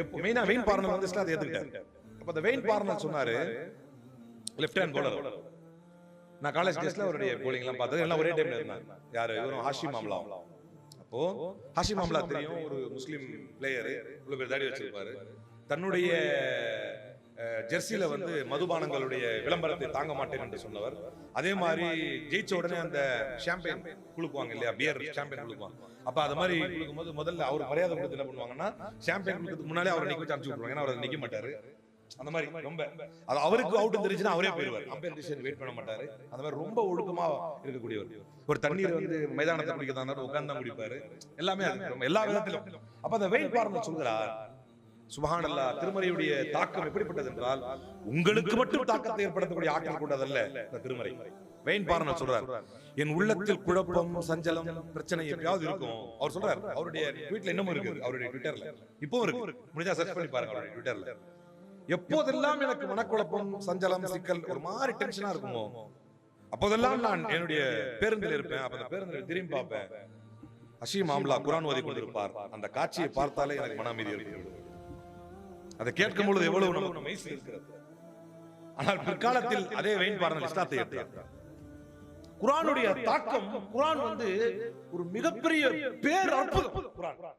எப்போ மெயினா vein burner வந்து அதை ஏத்துக்கிட்டாரு. அப்ப அந்த வெயின் பார்னர் சொன்னாரு லெஃப்ட் ஹேண்ட் bowler. நான் காலேஜ் டேஸ்ல அவருடைய bowling எல்லாம் பார்த்தது எல்லாம் ஒரே டைம்ல இருந்தாங்க. யாரு? இவரும் ஹாஷி மாம்லா அப்போ ஹாஷி மாம்லா தெரியும். ஒரு முஸ்லீம் பிளேயர் இவ்வளவு பேர் தாடி வச்சிருப்பாரு. தன்னுடைய அஹ், ஜெர்சில வந்து மதுபானங்களுடைய விளம்பரத்தை தாங்க மாட்டேன் என்று சொன்னவர். அதே மாதிரி ஜெயிச்ச உடனே அந்த ஷாம்பெயின் குளுக்குவாங்க இல்லையா? பியர் ஷாம்பெயின் குளுக்குவாங்க. அப்ப அது மாதிரி குளுக்கும்போது முதல்ல அவர் மரியாதை கொடுத்து என்ன பண்ணுவாங்கன்னா ஷாம்பெயின் குளுக்கிறதுக்கு முன்னாலே அவரை நிக்க வச்சு அனுப்பிச்சு விட்டுருவாங்க. ஏன்னா அவர் நிக்க மாட்டாரு. அந்த மாதிரி ரொம்ப. அது அவருக்கு அவுட் தெரிஞ்சுன்னா அவரே போயிருவார் அம்பையர் டிசிஷன் வெயிட் பண்ண மாட்டாரு. அந்த மாதிரி ரொம்ப ஒழுக்கமா இருக்கக்கூடியவர். ஒரு தண்ணீர் வந்து மைதானத்தை குடிக்கிறதா இருந்தாலும் உட்கார்ந்து தான் குடிப்பாரு. எல்லாமே எல்லா விதத்திலும். அப்ப அந்த வெயின் பார்னர் சொல்கிறார் சுபஹானல்லா திருமறையுடைய தாக்கம் எப்படிப்பட்டது என்றால் உங்களுக்கு மட்டும் தாக்கத்தை ஏற்படுத்தக்கூடிய ஆற்றல் கொண்டதல்ல இந்த திருமறை. வெயின் பார்னர் சொல்றார். என் உள்ளத்தில் குழப்பம் சஞ்சலம் பிரச்சனை எப்பயாவது இருக்கும். அவர் சொல்றார். அவருடைய ட்வீட்ல இன்னமும் இருக்கு. அவருடைய ட்விட்டர்ல இப்பவும் இருக்கு. முடிஞ்சா சர்ச் பண்ணி பாருங்க அவருடைய ட்விட்டர்ல எப்போதெல்லாம் எனக்கு மனக்குழப்பம் சஞ்சலம் சிக்கல் ஒரு மாதிரி டென்ஷனா இருக்குமோ? அப்போதெல்லாம் நான் என்னுடைய பேருந்தில் இருப்பேன். அப்ப அந்த பேருந்தில் திரும்பி பார்ப்பேன். அஷீம் மாம்லா குரான் ஓதி கொண்டிருப்பார். அந்த காட்சியை பார்த்தாலே எனக்கு மன அமைதி ஏற்படும் அதை கேட்கும் பொழுது எவ்வளவு நமக்கு மெய்சி இருக்கிறது. ஆனால் பிற்காலத்தில் அதே வெயின் பார்னல் இஸ்லாத்தை ஏற்றார் குரானுடைய தாக்கம் குரான் வந்து ஒரு மிகப்பெரிய பேர் அற்புதம் குரான்.